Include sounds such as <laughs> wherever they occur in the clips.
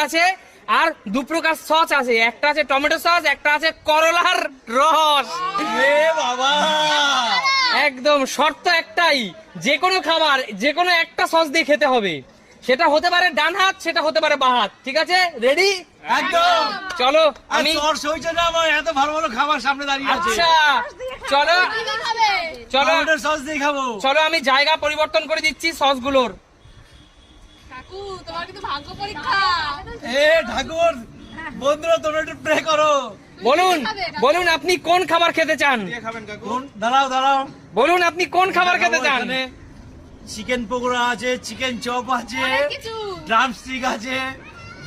আছে আর দু প্রকার সস আছে। একটা আছে টমেটো সস একটা আছে করলার রস। এ বাবা! একদম শর্ত একটাই যে কোনো খাবার যে কোনো একটা সস দিয়ে খেতে হবে। সেটা হতে পারে ডান হাত সেটা হতে পারে বাঁ হাত। ঠিক আছে? রেডি একদম। চলো আমি না আমার এত ভালো ভালো খাবার সামনে দাঁড়িয়ে আছে। আচ্ছা চলো। চলো। সস দিয়ে খাব। চলো আমি জায়গা পরিবর্তন করে দিচ্ছি সসগুলোর। কাকু তোমার কিন্তু ভাগ্য পরীক্ষা। এ ঠাকুর বন্ধুরা তোমরা একটু প্রে করো। বলুন বলুন আপনি কোন খাবার খেতে চান? কোন? দাঁড়াও দাঁড়াও। বলুন আপনি কোন খাবার খেতে চান? চিকেন পকোড়া আছে চিকেন চপ আছে অনেক কিছু। ড্রাম স্টিক আছে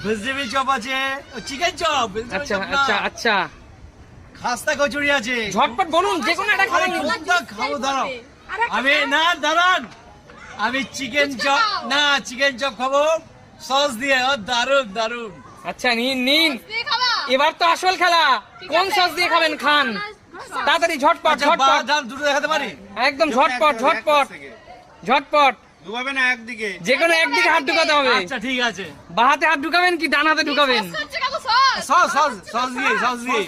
ভেজিটেবল চপ আছে। চিকেন চপ আচ্ছা আচ্ছা আচ্ছা। খাস্তা কচুরি আছে। ঝটপট বলুন যে কোনো একটা খাবার খাব দাঁড়াও। আমি না দাঁড়ান। আমি চিকেন চপ না চিকেন চপ খাব। সস দিয়ে ও দারুণ দারুণ আচ্ছা নিন নিন। এবার তো আসল খেলা। কোন সস দিয়ে খাবেন খান? তাড়াতাড়ি ঝটপট আচ্ছা ঝটপট। দুটো দেখাতে পারি? একদম ঝটপট ঝটপট। ঝটপট। ডুবাবে না একদিকে। যে কোনো একদিকে হাত ঢুকাতে হবে। আচ্ছা ঠিক আছে। বা হাতে হাত ঢুকাবেন কি ডান হাতে ঢুকাবেন? Sauce sauce sauce sauce sauce দিয়ে সস দিয়ে।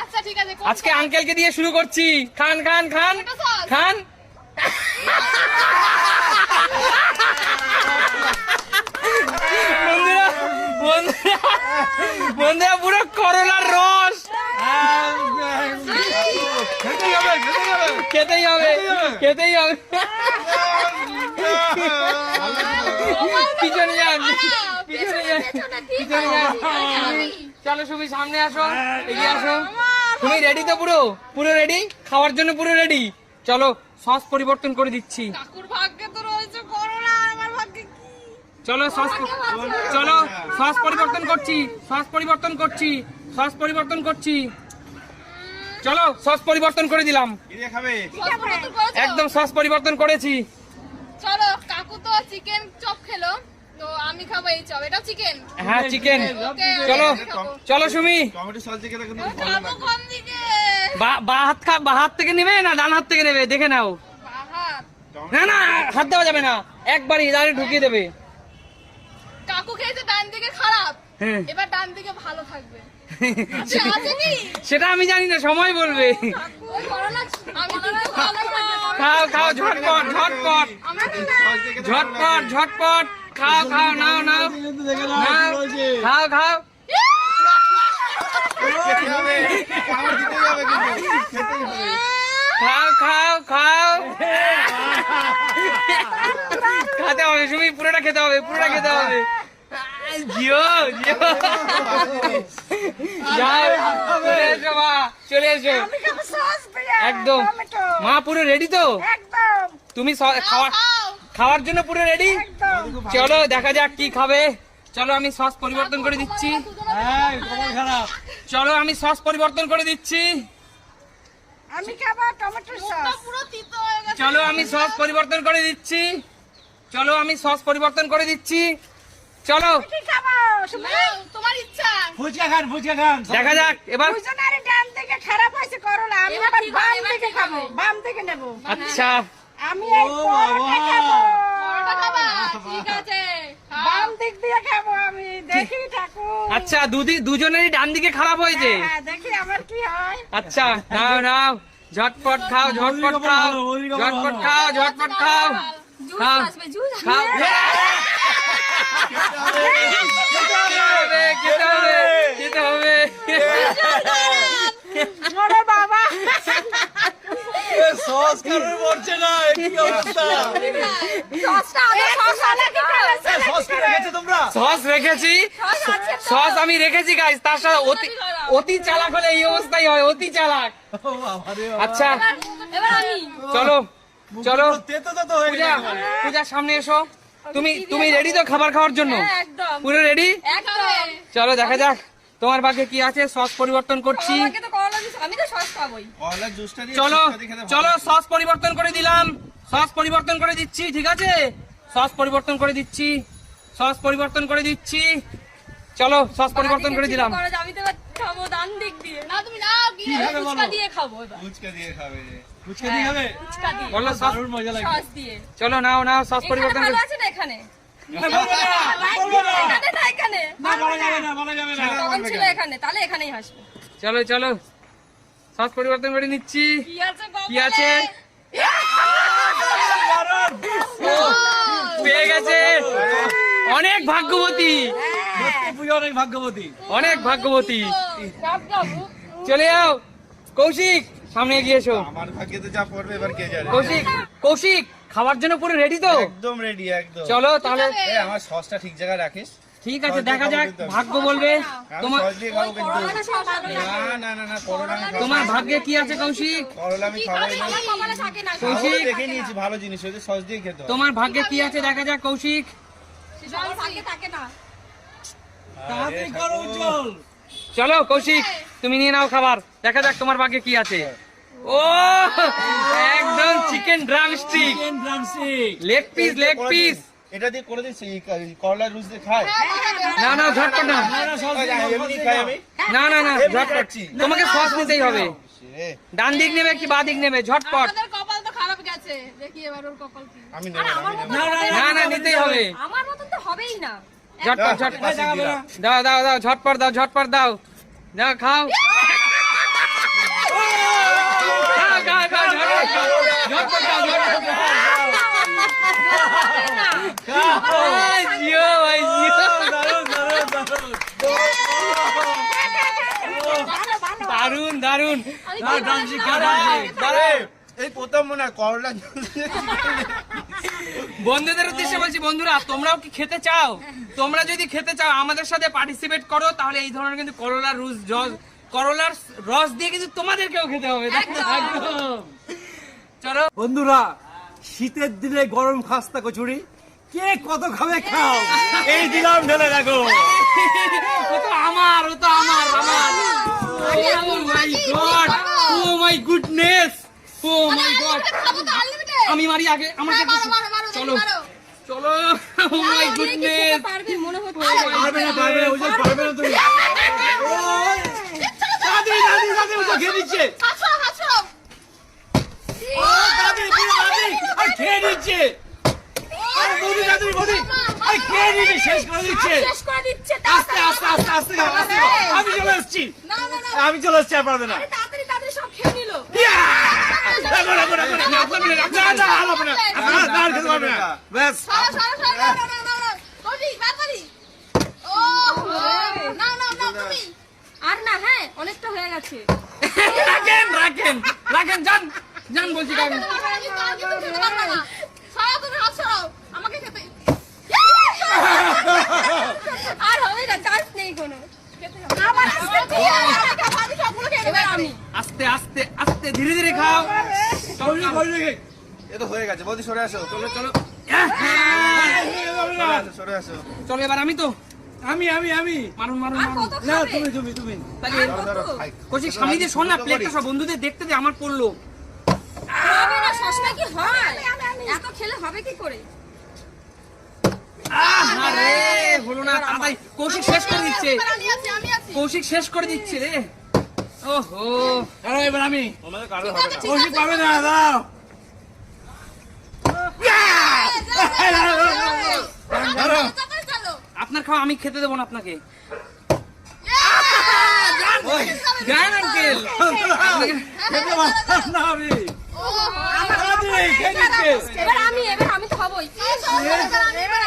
আচ্ছা ঠিক আছে আজকে আঙ্কেলকে দিয়ে শুরু করছি। খান খান খান। খান। বন্ধুরা বন্ধুরা বন্ধুরা, পুরো করলার রস। খেতেই হবে খেতেই হবে। পিছনে যান চলো সুমি, সামনে আসো, এগিয়ে আসো। তুমি রেডি তো পুরো? পুরো রেডি খাওয়ার জন্য পুরো রেডি চলো। সস পরিবর্তন করে দিচ্ছি। কাকুর ভাগ্যে তো রয়েছে করোনা আমার ভাগ্যে কি? চলো সস চলো সস পরিবর্তন করছি সস পরিবর্তন করছি সস পরিবর্তন করছি। চলো সস পরিবর্তন করে দিলাম? একদম সস পরিবর্তন করেছি। চলো কাকু তো চিকেন চপ খেলো। তো আমি খাব এই চপ। এটা চিকেন হ্যাঁ চিকেন চলো চলো সুমি। টমেটো সস দিয়ে খেতে খাব কোন দিকে? বা- বা হাত খা বা হাত থেকে নেবে না ডান হাত থেকে নেবে? দেখে নাও। না না হাত দেওয়া যাবে না। একবারই ঢুকিয়ে দেবে। কাকু খেয়েছে ডান দিকে খারাপ। হ্যাঁ। এবার ডান দিকে ভালো থাকবে। <laughs> আছে আছে কি? সেটা আমি জানি না সময় বলবে। খাও খাও ঝটপট ঝটপট। ঝটপট ঝটপট। খাও খাও নাও নাও। খাও খাও। খাও খাও খাও। খেতে হবে সুমি পুরোটা খেতে হবে পুরোটা খেতে হবে। জিও জিও। চলে এসো একদম। মা পুরো রেডি তো? তুমি খাওয়া খাও। খাওয়ার জন্য পুরো রেডি চলো দেখা যাক কি খাবে। চলো আমি সস পরিবর্তন করে দিচ্ছি। হ্যাঁ চলো আমি সস পরিবর্তন করে দিচ্ছি। আমি খাব টমেটো মুখটা সস। পুরো তিতো হয়ে গেছে। চলো আমি সস পরিবর্তন করে দিচ্ছি। চলো আমি সস পরিবর্তন করে দিচ্ছি। চলো। তোমার ইচ্ছা। ফুচকা খান ফুচকা খান। দেখা যাক এবার খারাপ হয়েছে করোনা আমি এবার আবার ঠিক বাম থেকে খাব বাম থেকে নেব। আচ্ছা। আমি এই পরোটা খাব। পরোটা খাবা? ঠিক আছে। বাম দিক দিয়ে খাব আমি। দেখি ঠাকুর। আচ্ছা দুদি দুজনেরই ডান দিকে খারাপ হয়েছে হ্যাঁ, দেখি আমার কি হয়। আচ্ছা নাও নাও। ঝটপট খাও ঝটপট খাও। ঝটপট খাও ঝটপট খাও। খাও। খাও। খেতে হবে খেতে হবে খেতে হবে। ওরে বাবা। সস কারণে মরছে না কি অবস্থা? রেখেছো তোমরা? সস রেখেছি। সস আমি রেখেছি গাইস তার সাথে অতি অতি চালাক হলে এই অবস্থাই হয় অতি চালাক। আচ্ছা। চলো চলো। হয়ে পূজা পূজার সামনে এসো। তুমি তুমি রেডি তো খাবার খাওয়ার জন্য? হ্যাঁ, পুরো রেডি চলো দেখা যাক। তোমার ভাগ্যে কি আছে? সস পরিবর্তন করছি। আমি তো সস জুসটা দিয়ে চলো চলো সস পরিবর্তন করে দিলাম। সস পরিবর্তন করে দিচ্ছি ঠিক আছে? সস পরিবর্তন করে দিচ্ছি। সস পরিবর্তন করে দিচ্ছি। চলো সস পরিবর্তন করে দিলাম। আমি তো খাব ডান দিক দিয়ে। না তুমি নাও ফুচকা দিয়ে খাব ফুচকা দিয়ে খাবে। ফুচকা দিয়ে। খাবে ফুচকা দিয়ে। বলো সস মজা লাগে সস দিয়ে। চলো নাও নাও সস পরিবর্তন করে আছে না এখানে? না, বলব না। এখানে না। এখানে? বলা যাবে না বলা যাবে না। তখন ছিল এখানে তাহলে এখানেই হাসবে। চলো চলো। সস পরিবর্তন করে নিচ্ছি। কি আছে পেয়ে গেছে। অনেক ভাগ্যবতী। অনেক ভাগ্যবতী। অনেক ভাগ্যবতী। চলে যাও। কৌশিক সামনে এগিয়ে এসো। আমার ভাগ্যে তো যা পড়বে এবার কে জানে? কৌশিক কৌশিক খাওয়ার জন্য পুরো রেডি তো? একদম রেডি একদম। চলো তাহলে এই আমার সসটা ঠিক জায়গায় রাখিস। ঠিক আছে দেখা যাক ভাগ্য বলবে। তোমার তোমার ভাগ্যে কি আছে কৌশিক? ভালো জিনিস। তোমার ভাগ্যে কি আছে দেখা যাক কৌশিক। সবার থাকে থাকে না। তাড়াতাড়ি করো উজ্জ্বল। চলো কৌশিক তুমি নিয়ে নাও খাবার। দেখা যাক তোমার ভাগ্যে কি আছে। ও একদম chicken drumstick drumstick leg piece leg piece. এটা দিয়ে করে কা- করলা রুজ দিয়ে খায় না না ঝটপট না। না না এমনি খাই। আমি। না না না এমনি ঝটপট। তোমাকে সস নিতেই হবে। ডান দিক নেবে কি বা দিক নেবে? ঝটপট। আমাদের কপাল তো খারাপ গেছে। দেখি এবার ওর কপাল কি। আমি না, না। না। না না না নিতেই হবে। আমার মতন তো হবেই না। ঝটপট দাও, ঝটপট। দাও দাও দাও। ঝটপট দাও ঝটপট খাও। ঝটপট। ঝটপট। এই, প্রথম মনে হয় বন্ধুদের উদ্দেশ্যে বলছি বন্ধুরা তোমরাও কি খেতে চাও? তোমরা যদি খেতে চাও আমাদের সাথে পার্টিসিপেট করো তাহলে এই ধরনের কিন্তু করলার রুস করলার রস দিয়ে কিন্তু তোমাদেরকেও খেতে হবে। চলো। বন্ধুরা শীতের দিনে গরম খাস্তা কচুরি কে কত খাবে খাও এই দিলাম ঢেলে দেখো ও তো আমার ও তো আমার আমার ও my god oh my goodness oh my god তো আমি মারি আগে আমাকে চলো চলো ও মাই গুডনেস পারবি মনে হচ্ছে পারবে না পারবে না উজ্জ্বল পারবে না তুমি দাদি দাদি দাদি উজ্জ্বল খেয়ে দিচ্ছে হাসো হাসো ও দাদি দিদি, দাদি আর খেয়ে দিচ্ছে আর বৌদি দাদি বৌদি আর খেয়ে দিচ্ছে শেষ করে দিচ্ছে শেষ করে দিচ্ছে আস্তে আস্তে আস্তে আস্তে খাও, আস্তে খাও। আমি চলে না আমি চলে এসেছি আর পারবে না। খেয়ে আর না হ্যাঁ অনেকটা হয়ে গেছে। <laughs> রাখেন রাখেন রাখেন যান। যান বলছি আমি আমাকে খেতে আর হবে না চান্স নেই কোনো। আসতে আস্তে আস্তে আস্তে ধীরে ধীরে খাও। এ তো হয়ে গেছে বৌদি সরে আসো। চলো চলো। সরে আসো চলো এবার আমি তো। আমি আমি আমি। মারুন মারুন না তুমি তুমি তুমি। কৌশিক সামনে শোন না প্লেটটা সব বন্ধুদের দেখতে দে আমার পড়ল। কি হয়? এত খেলে হবে কি করে? আরে! হলো না তাড়াতাড়ি কৌশিক শেষ করে দিচ্ছে। আমি কৌশিক শেষ করে দিচ্ছে রে। ওহো। এবার কৌশিক পাবে না দাও আপনার খাওয়া আমি খেতে দেবো না আপনাকে। আঙ্কেল। খেয়ে এবার আমি এবার আমি তো হবই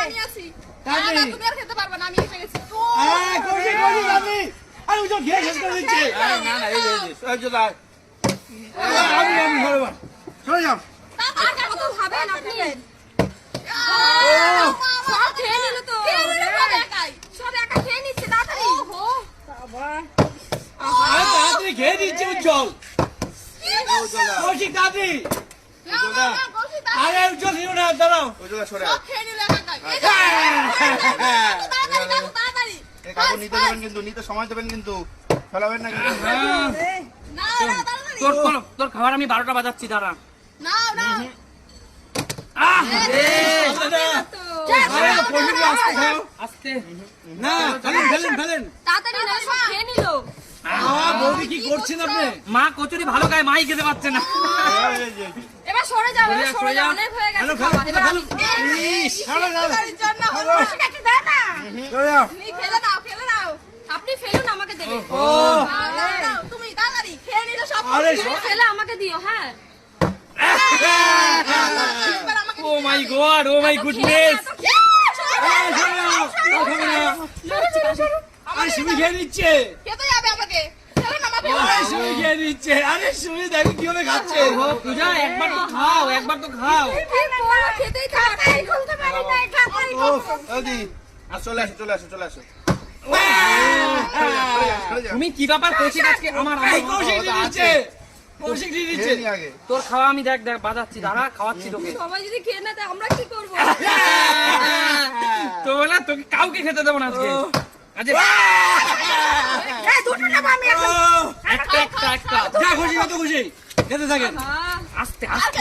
আমি আছি। না না তুমি আর খেতে পারবে না আমি এসে গেছি হ্যাঁ আরে খেয়ে শেষ করে দিচ্ছে। আরে না না এই যে, এই যে, এই যে, দাঁড়। আমি আমি সরে যাও সরে যাও। আর কত খাবেন আপনি। সব খেয়ে নিল তো। সব একা খেয়ে নিচ্ছে তাড়াতাড়ি। আরে তাড়াতাড়ি খেয়ে দিচ্ছে উজ্জ্বল কৌশিক দাদি আরে উজ্জ্বল খেও না দাঁড়াও। ওই যে, সরে আয়। এ কাকু নিতে দেবেন কিন্তু নিতে সময় দেবেন কিন্তু। ফেলাবেন না কিন্তু। তোর তোর তোর খাবার আমি বারোটা বাজাচ্ছি দাঁড়া। আরে কৌশিক আসতে না ফেলেন ফেলেন ফেলেন। তাড়াতাড়ি না সব খেয়ে নিল। বৌদি কি করছেন আপনি? মা কচুরি ভালো মাই খেতে পারছে না। এবার সরে যাও এবার সরে যাও অনেক হয়ে গেছে খাওয়া। এবার যাও। আপনি ফেলুন আমাকে দাও, দাও, তুমি তাড়াতাড়ি খেয়ে নিলে সব ফেলে আমাকে দিও হ্যাঁ। Oh my god oh my goodness. আরে সুমি খেয়ে নিচ্ছে। খেতে যাবে আমাকে? চলো না আমাকে আরে সুমি দেখো কীভাবে খাচ্ছে। পূজা একবার তো খাও একবার তো খাও। খেতেই চলে আসো চলে আসো চলে আসো। তুমি কি ব্যাপার কৌশিক আজকে আমার কৌশিক দিচ্ছে কৌশিক দিচ্ছে খেয়ে নি আগে। তোর খাওয়া আমি দেখ দেখ বাজাচ্ছি দাঁড়া খাওয়াচ্ছি তোকে। সবাই যদি খেয়ে না আমরা কি করব? তো বলে তোকে কাউকে খেতে দেবো না আজকে। যা খুশি কত খুশি। খেতে থাকেন। আস্তে আস্তে।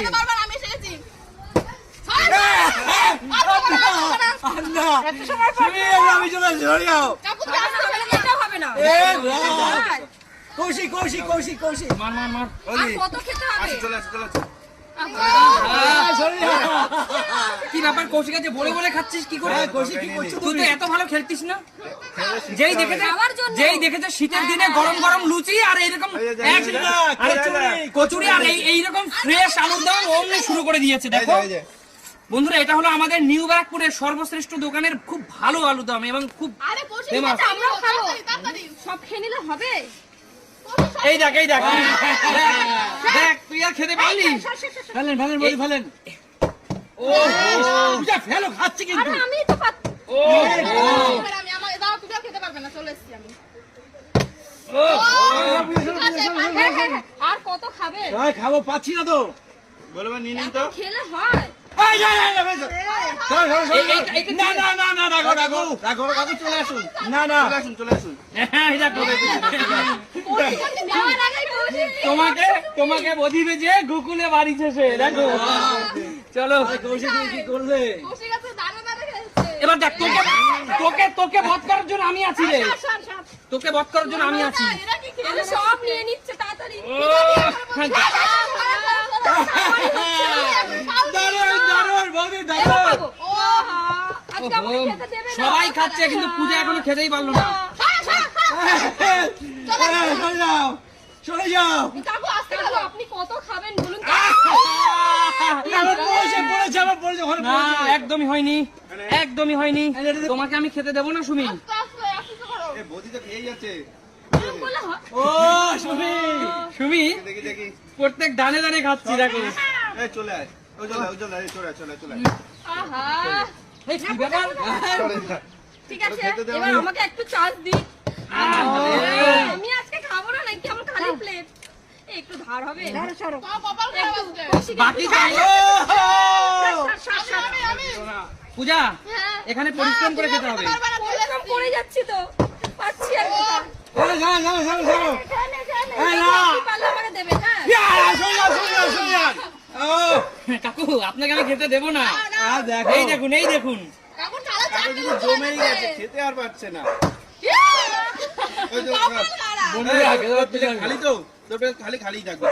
কৌশিক কৌশিক কৌশিক কৌশিক। মার মার মার। চলে আসো চলে আসো। কি ব্যাপার কৌশিক আছে? বলে বলে খাচ্ছিস কি করে? হ্যাঁ, কৌশিক কি করছ তুই তো এত ভালো খেলতিস না? যেই দেখেছে যেই দেখেছে শীতের দিনে গরম গরম লুচি আর এইরকম কচুরি, আর এই এইরকম ফ্রেশ আলুর দম অমনি শুরু করে দিয়েছে দেখো। বন্ধুরা এটা হলো আমাদের নিউ ব্যারাকপুরের সর্বশ্রেষ্ঠ দোকানের খুব ভালো আলু দম এবং খুব ফেমাস সব খেয়ে নিলে হবে? এই দেখ এই দেখ। দেখ তুই আর খেতে পারলি? ফেলেন ফেলেন বলি ফেলেন। ও পূজা ফেলো খাচ্ছে কিন্তু। আমি তো পাত- ও আমি আমার দাও তুমিও খেতে পারবে না চলে এসেছি আমি। ও ঠিক আছে, হ্যাঁ, হ্যাঁ, হ্যাঁ। আর কত খাবে? খাব পাচ্ছি না তো। বলবেন নিয়ে নিন তো। খেলে হয়। হ্যাঁ। তোমাকে তোমাকে বধিবে যে গোকুলে বাড়ি শেষে দেখো চলো কি খেলছে এবার দেখ তোকে তোকে তোকে বধ করার জন্য আমি আছি রে। তোকে বধ করার জন্য আমি আছি। সব নিয়ে নিচ্ছে তাড়াতাড়ি। সবাই খাচ্ছে কিন্তু পূজা এখনও খেতেই পারল না। সরে যাও আপনি কত খাবেন বলুন একদমই হয়নি একদমই হয়নি। তোমাকে আমি খেতে দেবো না সুমি? ও সুমি। সুমি দেখি দেখি। প্রত্যেক দানে দানে খাচ্ছি দেখো। চলে আয়। চলে চলে চলে আয়, চলে আয়, চলে আয়। আহা, এই কি ব্যাপার? চলে আয়। ঠিক আছে এবার আমাকে একটু চান্স দিন আমি আজকে খাব না নাকি? আমার খালি প্লেট একটু ধার হবে। তোমার কপাল খারাপ আসছে কৌশিকের বাকি একটু- যাই সর, সর, সর। আমি আমি। পূজা হ্যাঁ। এখানে পরিশ্রম করে খেতে হবে। পরিশ্রম করে যাচ্ছি তো। পাচ্ছি আর হ্যাঁ? কাকু আপনাকে আমি খেতে দেবো না। আর দেখো। এই দেখুন এই দেখুন। জমেই গেছে খেতে আর পারছে না। না। খালি তো তোর খালি খালি থাকবে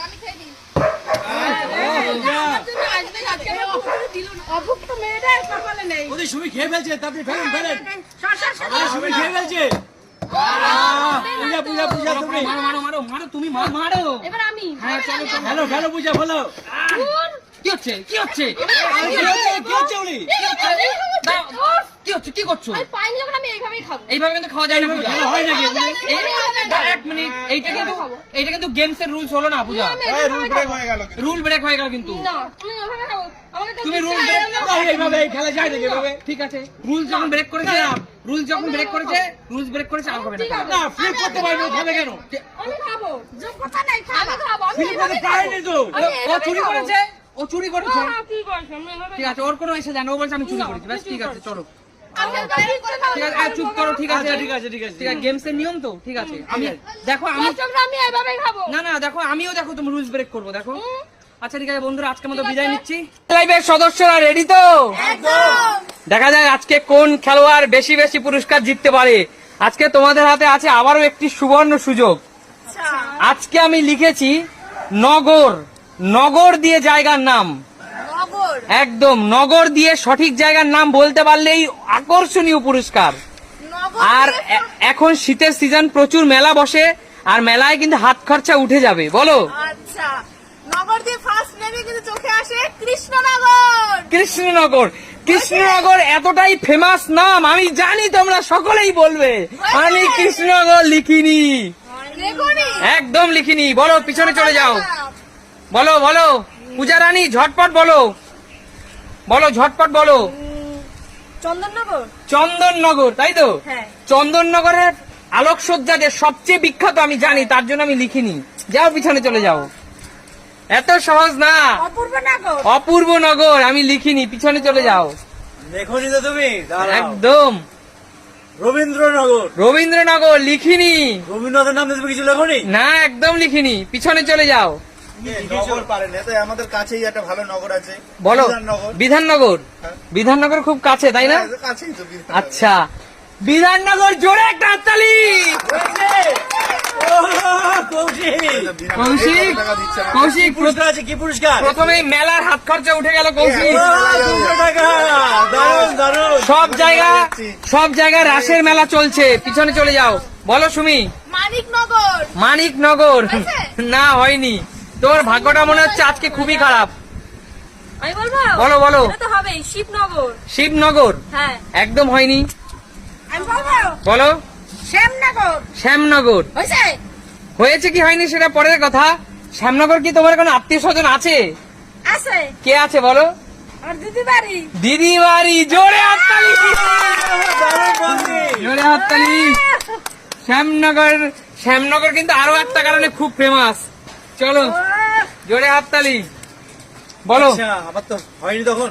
আমি খেয়ে নিই আমার জন্য আসবে না, আজকে আমার পুকুরে দিল না। অভুক্ত মেয়েটা কপালে নেই। ওদের সুমি খেয়ে ফেলছে তাড়াতাড়ি ফেলেন ফেলেন। সর, সর, সর। সুমি খেয়ে ফেলছে। আহ, পূজা পূজা পূজা মারো মারো মারো মারো তুমি মারো মারো। এবার আমি। হ্যাঁ চলো চলো। ফেলো ফেলো পূজা ফেলো। কি হচ্ছে? কি হচ্ছে? কি হচ্ছে? উনি? কি হচ্ছে? কি করছ? যখন আমি এইভাবেই খাব। এইভাবে কিন্তু খাওয়া যায় না হয় নাকি? এক মিনিট। এইটা কিন্তু এইটা কিন্তু গেমস এর রুলস হলো না পূজা। রুল ব্রেক হয়ে গেল রুল ব্রেক হয়ে গেল কিন্তু। তুমি রুল ব্রেক এইভাবে খেলা যায় নাকি এভাবে? ঠিক আছে। রুলস যখন ব্রেক করেছে রুলস যখন ব্রেক করেছে রুলস ব্রেক করেছে আর হবে না না ফ্লিপ করতে পারবে খাবে কেন? আমি খাব। যোগ্যতা নাই খাব। খাব আমি ফ্লিপ করতে এইভাবেই পারেনি তো ও- ও চুরি করেছে? ও চুরি করেছে। খাব। কি করছ আমি এইভাবে ঠিক আছে ওর কোনো এসে জানো ও বলছে আমি চুরি করেছি। ব্যাস ঠিক আছে চলো। আর চুপ করো ঠিক আছে। আচ্ছা ঠিক আছে ঠিক আছে। ঠিক আছে গেমস এর নিয়ম তো ঠিক আছে। আমি দেখো আমি না না দেখো আমিও দেখো তুমি রুলস ব্রেক করব দেখো। আচ্ছা ঠিক আছে বন্ধুরা আজকে মতো বিদায় নিচ্ছি। লাইভের সদস্যরা রেডি তো? দেখা যায় আজকে কোন খেলোয়াড় বেশি বেশি পুরস্কার জিততে পারে। আজকে তোমাদের হাতে আছে আবারও একটি সুবর্ণ সুযোগ। আচ্ছা। আজকে আমি লিখেছি নগর। নগর দিয়ে জায়গার নাম। একদম নগর দিয়ে সঠিক জায়গার নাম বলতে পারলেই আকর্ষণীয় পুরস্কার। আর এখন শীতের সিজন প্রচুর মেলা বসে আর মেলায় কিন্তু হাত খরচা উঠে যাবে বলো? আচ্ছা কৃষ্ণনগর। কৃষ্ণনগর। কৃষ্ণনগর এতটাই ফেমাস নাম আমি জানি তোমরা সকলেই বলবে। আমি কৃষ্ণনগর লিখিনি। একদম লিখিনি। বলো পিছনে চলে যাও। বলো বলো। পূজা রানী ঝটপট বলো। বলো ঝটপট বলো। চন্দননগর? চন্দননগর তাই তো? হ্যাঁ। চন্দননগরের আলোকসজ্জা যে সবচেয়ে বিখ্যাত আমি জানি তার জন্য আমি লিখিনি। যাও পিছনে চলে যাও। এত সহজ না। অপূর্ব নগর। আমি লিখিনি পিছনে চলে যাও। দেখোনি তো তুমি একদম। রবীন্দ্রনগর। রবীন্দ্রনগর লিখিনি। রবীন্দ্রনাথের নাম তুমি কিছু লেখনি? না একদম লিখিনি পিছনে চলে যাও। নগর পারেন। এতে আমাদের কাছেই একটা ভালো নগর আছে। বলো বিধাননগর। বিধাননগর? হ্যাঁ। খুব কাছে তাই না? হ্যাঁ, কাছেই তো আচ্ছা। বিধাননগর জোরে একটা হাততালি! কৌশিক কৌশিক এই কত টাকা দিচ্ছে আমাকে? কৌশিক পুরস্কার আছে কি পুরস্কার? প্রথমে মেলার হাত খরচা উঠে গেল কৌশিক। সব জায়গা সব জায়গায় রাসের মেলা চলছে। পিছনে চলে যাও। বলো সুমি। মানিকনগর। মানিকনগর। না হয়নি। তোর ভাগ্যটা মনে হচ্ছে আজকে খুবই খারাপ। আমি বলব? বলো, বলো। তো হবেই শিবনগর। শিবনগর? হ্যাঁ। একদম হয়নি। আমি বলব? বলো। শ্যামনগর। শ্যামনগর। হয়েছে? হয়েছে কি হয়নি সেটা পরের কথা। শ্যামনগর কি তোমার কোনো আত্মীয় স্বজন আছে? আছে। কে আছে বলো? আর দিদি বাড়ি দিদি বাড়ি জোরে হাততালি। জোরে হাততালি। শ্যামনগর শ্যামনগর কিন্তু আরও একটা কারণে খুব ফেমাস চলো জোরে হাততালি। বলো। আচ্ছা আবার তো হয়নি তখন।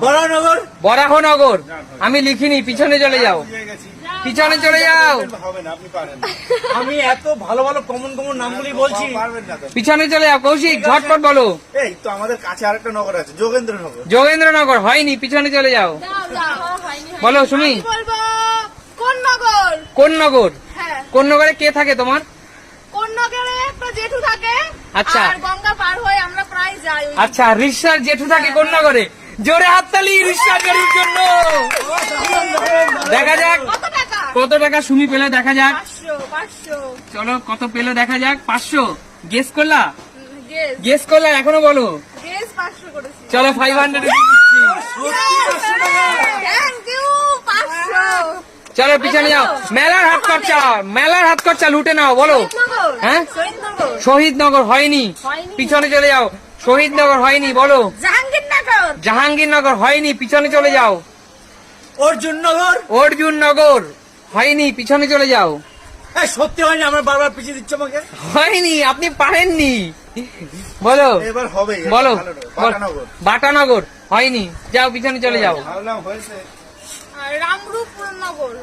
বরানগর? বরাহনগর। আমি লিখিনি পিছনে চলে যাও। পিছনে চলে যাও। হবে না আপনি পারেন। <laughs> আমি এত ভালো ভালো কমন কমন নামগুলি বলছি। পারবেন না তো। পিছনে চলে যাও কৌশিক ঝটপট বলো। এই তো আমাদের কাছে আরেকটা নগর আছে যোগেন্দ্রনগর। যোগেন্দ্রনগর হয়নি পিছনে চলে যাও। যাও বলো সুমি বলব কোন নগর? কোন নগর? হ্যাঁ। কোন নগরে কে থাকে তোমার? জেঠু থাকে আচ্ছা। আর গঙ্গা পার হয়ে আমরা প্রায় যাই আচ্ছা রিসার জেঠু থাকে নগরে? জোরে হাততালি রিসার জেঠুর জন্য। দেখা যাক। কত টাকা? সুমি পেলে দেখা যাক। চলো কত পেলে দেখা যাক। পাঁচশো। গেস করলা? গেস। করলা এখনও বলো। চলো ফাইভ হান্ড্রেড চলো পিছনে যাও। মেলার হাত খরচা মেলার হাত খরচা লুটে নাও বলো। হ্যাঁ? শহীদনগর। হয়নি। পিছনে চলে যাও। শহীদনগর হয়নি বলো। জাহাঙ্গীরনগর। জাহাঙ্গীরনগর হয়নি পিছনে চলে যাও। অর্জুননগর। অর্জুন নগর হয়নি পিছনে চলে যাও। সত্যি হয়নি আমার বারবার পিছিয়ে দিচ্ছ আমাকে? হয়নি আপনি পারেননি। বলো। এবার হবে বলো। বাটানগর। হয়নি। যাও পিছনে চলে যাও। হয়েছে।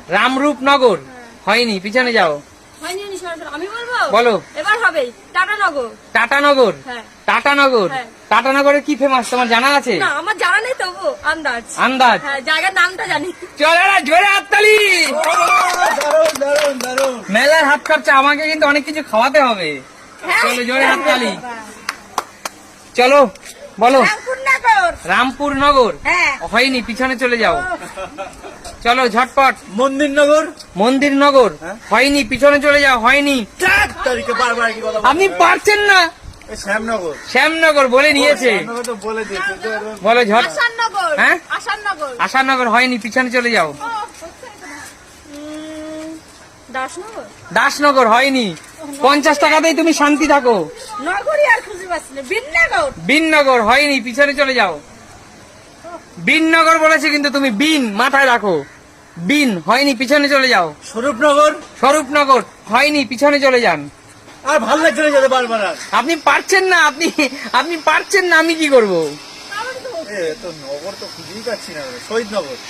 রামরূপ নগর হয়নি পিছনে যাও। আমি বলব? বলো। এবার হবে টাটানগর। টাটানগর? হ্যাঁ। টাটানগর? হ্যাঁ। টাটানগরে কি ফেমাস তোমার জানা আছে? না আমার জানা নেই তবু আন্দাজ। আন্দাজ? হ্যাঁ জায়গার নামটা জানি। চলো না জোরে হাততালি! মেলার হাত খরচা আমাকে কিন্তু অনেক কিছু খাওয়াতে হবে। চলো জোরে হাততালি। চলো। বলো। রামপুরনগর। রামপুর নগর হ্যাঁ। হয়নি পিছনে চলে যাও। চলো ঝটপট। মন্দিরনগর? মন্দির নগর হয়নি পিছনে চলে যাও হয়নি। আপনি পারছেন না। শ্যামনগর। শ্যামনগর বলে নিয়েছে। বলে ঝট হ্যাঁ? আসাননগর। আশানগর হয়নি পিছনে চলে যাও। দাসনগর? হয়নি। পঞ্চাশ টাকাতেই তুমি শান্তি থাকো। বিননগর। হয়নি পিছনে চলে যাও। বিননগর বলেছে কিন্তু তুমি বিন মাথায় রাখো। বিন হয়নি পিছনে চলে যাও। স্বরূপনগর? স্বরূপনগর হয়নি পিছনে চলে যান। আর ভালো লাগছে না যেতে বারবার আপনি পারছেন না আপনি আপনি পারছেন না আমি কি করব?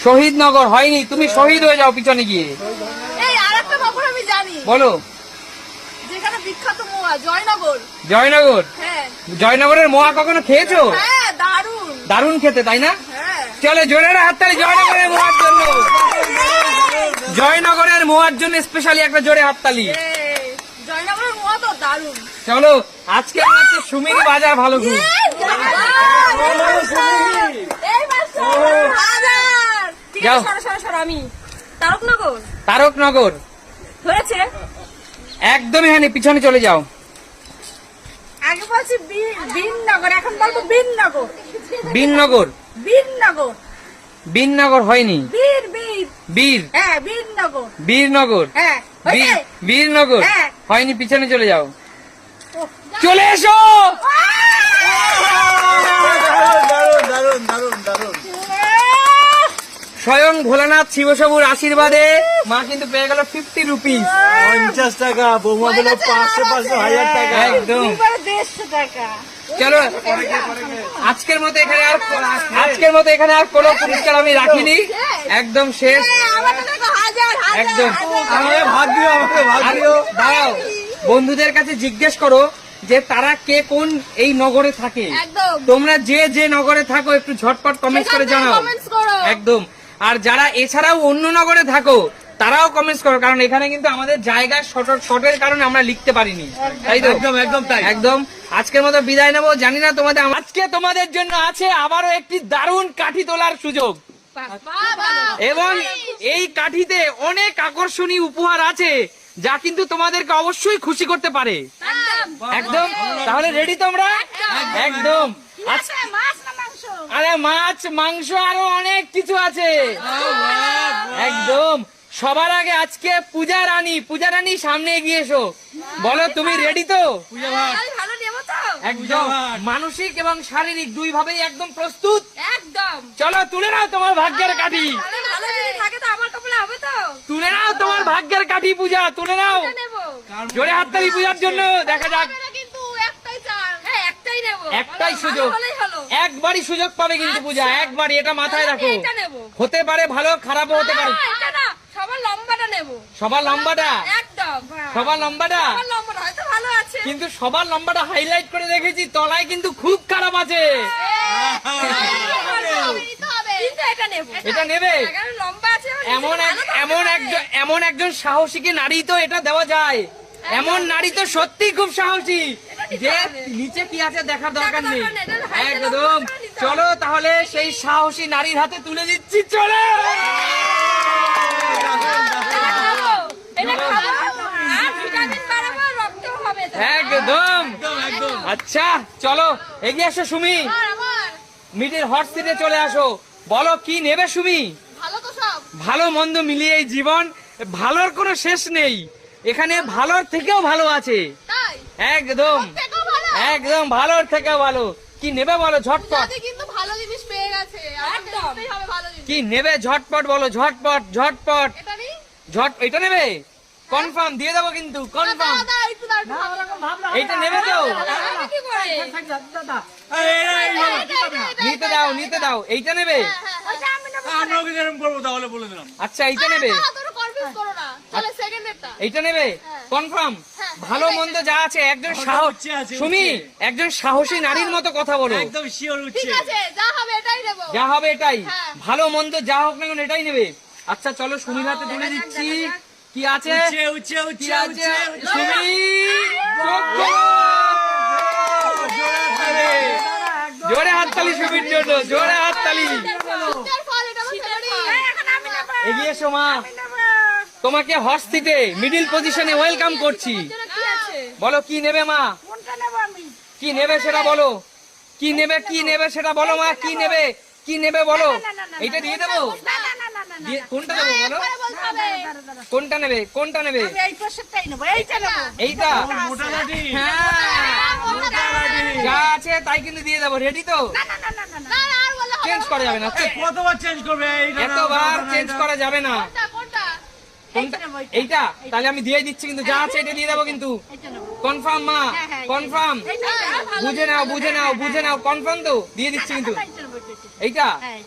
শহীদনগর। হয়নি তুমি শহীদ হয়ে যাও পিছনে গিয়ে। আমি জানি। বলো। যেখানে বিখ্যাত মোয়া জয়নগর। জয়নগর? হ্যাঁ। জয়নগরের মোয়া কখনো খেয়েছো? হ্যাঁ দারুণ দারুণ খেতে তাই না? হ্যাঁ। জোরের জোরে হাততালি জয়নগরের মোয়ার জন্য। জয়নগরের মোয়ার জন্য স্পেশালি একটা জোরে হাততালি। জয়নগরের মোয়া তো দারুণ। চলো আজকে হচ্ছে সুমির বাজার ভালো খুব ঠিক যাও। তারকনগর। তারকনগর। ধরেছে? একদম এখানে পিছনে চলে যাও। আগে বলছি বিননগর এখন বলব বিননগর। বীরনগর বিননগর। বীরনগর হয়নি। বীর বীর। বীর? হ্যাঁ বিননগর। বীরনগর? হ্যাঁ বীরনগর? হ্যাঁ। হয়নি পিছনে চলে যাও। চলে এসো! দারুণ দারুণ দারুণ দারুণ। স্বয়ং ভোলানাথ শিবসবুর আশীর্বাদে মা কিন্তু পেয়ে গেল ফিফটি রুপিস পঞ্চাশ টাকা বৌমা দিল পাঁচশো পাঁচশো হাজার টাকা। একদম। দেড়শো টাকা। চলো আজকের মতো এখানে আর আজকের মতো এখানে আর কোনো পুরস্কার আমি রাখিনি। একদম শেষ। হাজার একদম। আমাকে ভাগ দিও আমাকে ভাগ আর দাঁড়াও। বন্ধুদের কাছে জিজ্ঞেস করো যে তারা কে কোন এই নগরে থাকে। তোমরা যে যে নগরে থাকো একটু ঝটপট কমেন্টস করে জানাও। একদম। আর যারা এছাড়াও অন্য নগরে থাকো তারাও কমেন্টস করো কারণ এখানে কিন্তু আমাদের জায়গা শর্ট শর্টের কারণে আমরা লিখতে পারিনি। তাই তো? একদম একদম তাই। একদম। আজকের মতো বিদায় নেব। জানি না তোমাদের আজকে তোমাদের জন্য আছে আবারও একটি দারুণ কাঠি তোলার সুযোগ। এবং এই কাঠিতে অনেক আকর্ষণীয় উপহার আছে যা কিন্তু তোমাদেরকে অবশ্যই খুশি করতে পারে। একদম। তাহলে রেডি তোমরা? একদম। আরে মাছ মাংস আরও অনেক কিছু আছে। একদম। সবার আগে আজকে পূজা রানী পূজা রানী সামনে এগিয়ে এসো। বলো তুমি রেডি তো? একদম। মানসিক এবং শারীরিক দুই ভাবেই একদম প্রস্তুত। একদম। চলো তুলে নাও তোমার ভাগ্যের কাঠি। ভালো ভালো যদি থাকে তো আমার কপালে হবে তো? তুলে নাও তোমার ভাগ্যের কাঠি পূজা তুলে নাও। জোরে হাততালি পূজার জন্য দেখা যাক এটা কিন্তু একটাই চাল হ্যাঁ একটাই নেব। একটাই ভালো সুযোগ। একবারই সুযোগ পাবে কিন্তু পূজা একবারই এটা মাথায় রাখো। হতে পারে ভালো খারাপও হতে পারে। না, এটা না সবার লম্বাটা নেব। সবার লম্বাটা? সবার লম্বাটা? সবার লম্বাটা হয়তো ভালো আছে। কিন্তু সবার লম্বাটা হাইলাইট করে দেখেছি তলায় কিন্তু খুব খারাপ আছে। নিতে হবে কিন্তু এটা নেবে। কারণ লম্বা আছে আমার এমন এমন একজন। এমন একজন সাহসীকে নারী তো এটা দেওয়া যায়। এমন নারী তো সত্যি খুব সাহসী। যে নিচে কি আছে দেখার দরকার নেই। একদম। চলো তাহলে সেই সাহসী নারীর হাতে তুলে দিচ্ছি চলে। একদম। একদম আচ্ছা চলো এগিয়ে আসো সুমি। আর আমার মিডিল হট সিটে চলে আসো। বলো কি নেবে সুমি? ভালো তো সব। ভালো মন্দ মিলিয়ে এই জীবন ভালোর কোনো শেষ নেই। এখানে ভালোর থেকেও ভালো আছে। একদম। একদম ভালো? একদম ভালোর থেকে ভালো। কি নেবে বলো ঝটপট? দাদি কিন্তু ভালো জিনিস পেয়ে গেছে। একদম। একদম হবে ভালো জিনিস। কি নেবে ঝটপট বলো ঝটপট ঝটপট। ঝট এটা নেবে? কনফার্ম দিয়ে দেবো কিন্তু কনফার্ম এইটা নেবে তো। করে? নিতে দাও নিতে দাও এইটা নেবে। করব তাহলে বলে দিলাম। আচ্ছা এইটা নেবে। সেকেন্ডেরটা এইটা নেবে। কনফার্ম ভালো মন্দ যা আছে একজন সাহস সুমি একজন সাহসী নারীর মতো কথা বলো। একদম শিওর ঠিক উঠছে যা হবে এটাই নেব। যা হবে এটাই। হ্যাঁ। ভালো মন্দ যা হোক না কেন এটাই নেবে। আচ্ছা চলো সুমির হাতে তুলে দিচ্ছি। কি আছে? সুমি চোখ খোলো। জোরে হাততালি সুমির জন্য জোরে হাততালি শীতের ফল এটা আমার favorite। এখন আমি নেব এগিয়ে এসো মা। তোমাকে হর্স সিটে মিডিল পজিশনে ওয়েলকাম করছি। বলো কি নেবে মা? কোনটা কি নেবে সেটা বলো। কি নেবে কি নেবে সেটা বলো মা কি নেবে? কি নেবে বলো এইটা দিয়ে দেবো না না না না না দিয়ে- কোনটা দেবো বলো কোনটা নেবে কোনটা নেবে আমি এই পাশেরটাই নেব এইটা নেব এইটা মোটা লাঠি হ্যাঁ মোটা দাও। যা আছে তাই কিন্তু দিয়ে দেবো রেডি তো না না না না না না না আর বললে হবে চেঞ্জ করা যাবে না কতবার চেঞ্জ করবে এতবার চেঞ্জ করা যাবে না কোনটা কোনটা কোনটা এইটা তাহলে আমি দিয়ে দিচ্ছি কিন্তু যা আছে এটা দিয়ে দেবো কিন্তু কনফার্ম মা হ্যাঁ, হ্যাঁ, কনফার্ম বুঝে নাও বুঝে নাও বুঝে নাও কনফার্ম তো দিয়ে দিচ্ছি কিন্তু এইটা? হ্যাঁ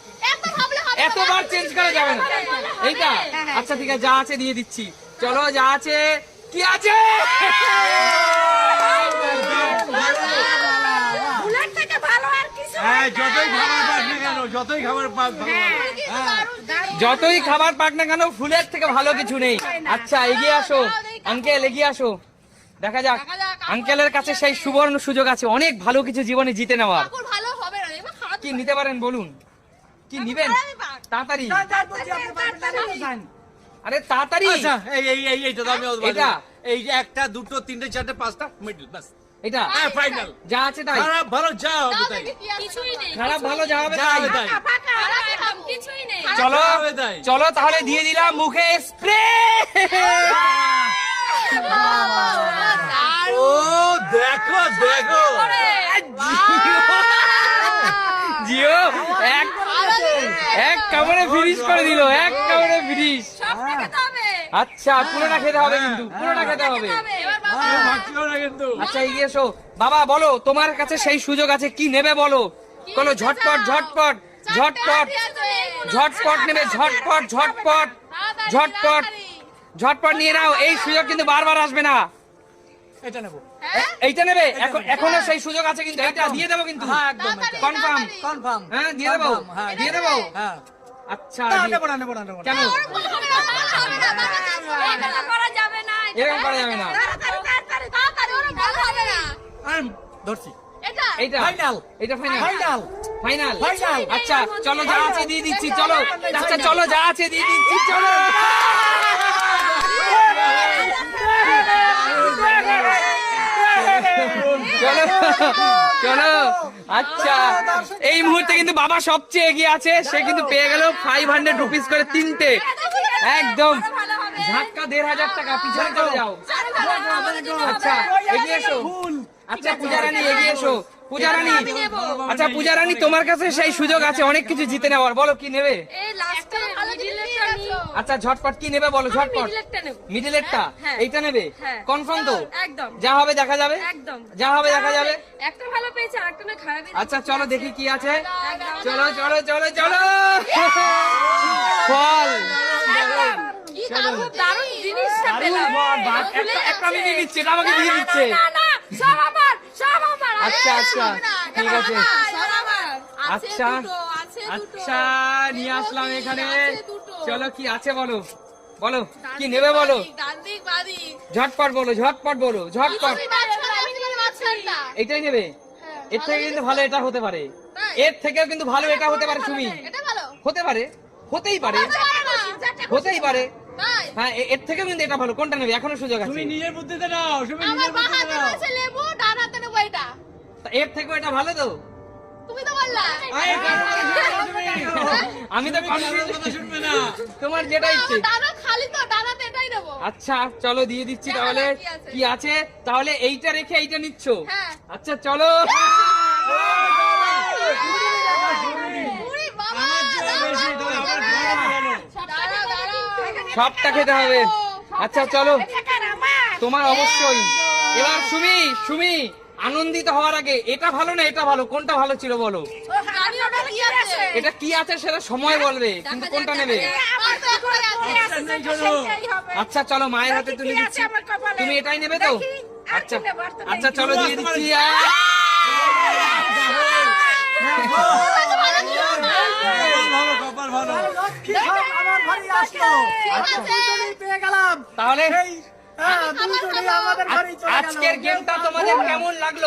এতবার চেঞ্জ করা যাবে না। এইটা? হ্যাঁ, আচ্ছা ঠিক আছে যা আছে দিয়ে দিচ্ছি। চলো যা আছে। কি আছে? বুলেট থেকে ভালো আর কিছু হ্যাঁ যতই খাবার পাস না কেন কেন যতই খাবার পাক হ্যাঁ। যতই খাবার পাক না কেন ফুলের থেকে ভালো কিছু নেই। আচ্ছা এগিয়ে আসো। আঙ্কেল এগিয়ে আসো। দেখা যাক। দেখা যাক, আঙ্কেলের কাছে সেই সুবর্ণ সুযোগ আছে। অনেক ভালো কিছু জীবনে জিতে নেওয়ার কাকুর ভালো হবে না এবার খারাপ কি নিতে পারেন বলুন? কি নিবেন? তাড়াতাড়ি। আরে তাড়াতাড়ি। আচ্ছা এই এই এই এইটা আমি এটা? এই যে একটা দুটো তিনটে চারটে পাঁচটা মিডল বাস এটা। হ্যাঁ ফাইনাল যা আছে তাই। খারাপ ভালো যা হবে তাই। কিছুই নেই খারাপ ভালো যা হবে তাই। তাই। কিছুই নেই। চলো। চলো তাহলে দিয়ে দিলাম মুখে স্প্রে ও দেখো দেখো। জিও এক এক কামড়ে ফিনিশ করে দিল এক কামড়ে ফিনিশ আচ্ছা পুরোটা খেতে হবে কিন্তু পুরোটা খেতে হবে। কিন্তু। আচ্ছা এগিয়ে এসো। বাবা বলো তোমার কাছে সেই সুযোগ আছে কি নেবে বলো? বলো ঝটপট ঝটপট ঝটপট ঝটপট নেবে ঝটপট ঝটপট ঝটপট ঝটপট নিয়ে নাও এই সুযোগ কিন্তু বারবার আসবে না। এটা নেব। এইটা নেবে এখন- এখনও সেই সুযোগ আছে কিন্তু এইটা দিয়ে দেবো কিন্তু হ্যাঁ একদম কনফার্ম কনফার্ম হ্যাঁ দিয়ে দেবো হ্যাঁ দিয়ে দেবো হ্যাঁ আচ্ছা না, দিয়ে- নেব না নেব না নেব কেন এটা করা যাবে না এরকম করা যাবে না ধরছি এইটা ফাইনাল এটা ফাইনাল ফাইনাল ফাইনাল Final. আচ্ছা চলো যা আছে দিয়ে দিচ্ছি চলো আচ্ছা চলো যা আছে দিয়ে দিচ্ছি চলো চলো চলো আচ্ছা এই মুহূর্তে কিন্তু বাবা সবচেয়ে এগিয়ে আছে সে কিন্তু পেয়ে গেল ফাইভ হান্ড্রেড রুপিস করে তিনটে একদম ধাক্কা দেড় হাজার টাকা পিছনে চলে যাও আচ্ছা এগিয়ে এসো আচ্ছা পূজা রানী এগিয়ে এসো পূজা রানী আচ্ছা পূজা রানী তোমার কাছে সেই সুযোগ আছে অনেক কিছু জিতে নেওয়ার। বলো কি নেবে? নিয়ে আচ্ছা ঝটপট কি নেবে বলো ঝটপট? মিডিলেরটা নেব। হ্যাঁ। এইটা নেবে? হ্যাঁ। কনফার্ম তো? একদম। যা হবে দেখা যাবে? একদম। যা হবে দেখা যাবে? একটা ভালো পেয়েছে আরেকটা না খারাপ আচ্ছা চলো দেখি কি আছে। চলো চলো চলো চলো! ফল! দারুণ জিনিসটা পেলাম। একটা- আমি দিয়ে দিচ্ছি এটা আমাকে দিয়ে দিচ্ছে। না না সব আমার সব আচ্ছা আচ্ছা ঠিক আছে। আচ্ছা আচ্ছা নিয়ে আসলাম এখানে। চলো কি আছে বলো? বলো কি নেবে বলো? ঝটপট বলো ঝটপট বলো ঝটপট। এটাই নেবে? এর থেকে কিন্তু ভালো এটা হতে পারে। এর থেকেও কিন্তু ভালো এটা হতে পারে তুমি হতে পারে হতেই পারে। হতেই পারে। হ্যাঁ এর থেকেও কিন্তু এটা ভালো। কোনটা নেবে? এখনও সুযোগ তুমি আছে নিজের বুদ্ধিতে নাও তুমি নিজের বুদ্ধিতে নাও। লেবু ডান হাতে নেব এটা তা এর থেকেও এটা ভালো তো? তুমি বললা। আমি তো তুমি কথা শুনবে না। তোমার যেটা ইচ্ছে। খালি তো এটাই আচ্ছা চলো দিয়ে দিচ্ছি তাহলে। কি আছে? তাহলে এইটা রেখে এইটা নিচ্ছ? হ্যাঁ। আচ্ছা চলো। সবটা খেতে হবে। আচ্ছা চলো। তোমার অবশ্যই। এবার সুমি সুমি। আনন্দিত হওয়ার আগে এটা ভালো না এটা ভালো কোনটা ভালো ছিল বলো জানি ওটা কি আছে এটা কি আছে সেটা সময় বলবে কিন্তু কোনটা নেবে আচ্ছা চলো মায়ের হাতে তুলে দিচ্ছি তুমি এটাই নেবে তো আচ্ছা আচ্ছা চলো দিয়ে দিচ্ছি তাহলে আজকের গেমটা তোমাদের কেমন লাগল?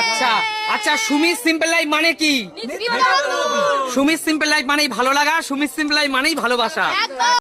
আচ্ছা আচ্ছা সুমি সিম্পল লাইফ মানে কি? সুমি সিম্পল লাইফ মানেই ভালো লাগা সুমি সিম্পল লাইফ মানেই ভালোবাসা।